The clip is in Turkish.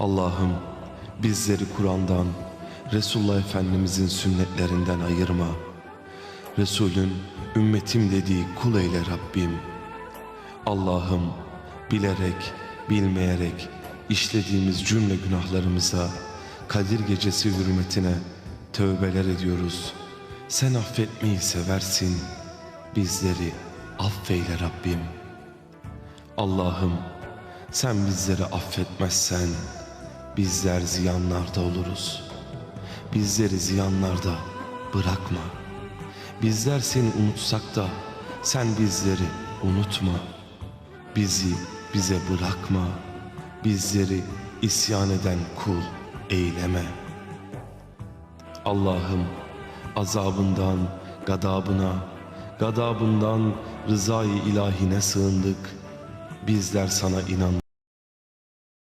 Allah'ım bizleri Kur'an'dan, Resulullah Efendimizin sünnetlerinden ayırma. Resulün ümmetim dediği kul eyle Rabbim. Allah'ım bilerek, bilmeyerek işlediğimiz cümle günahlarımıza Kadir Gecesi hürmetine tövbeler ediyoruz. Sen affetmeyi seversin. Bizleri affeyle Rabbim. Allah'ım sen bizleri affetmezsen bizler ziyanlarda oluruz. Bizleri ziyanlarda bırakma. Bizler seni unutsak da sen bizleri unutma. Bizi bize bırakma. Bizleri isyan eden kul eyleme. Allah'ım azabından gadabına, gadabından rızayı ilahine sığındık. Bizler sana inan.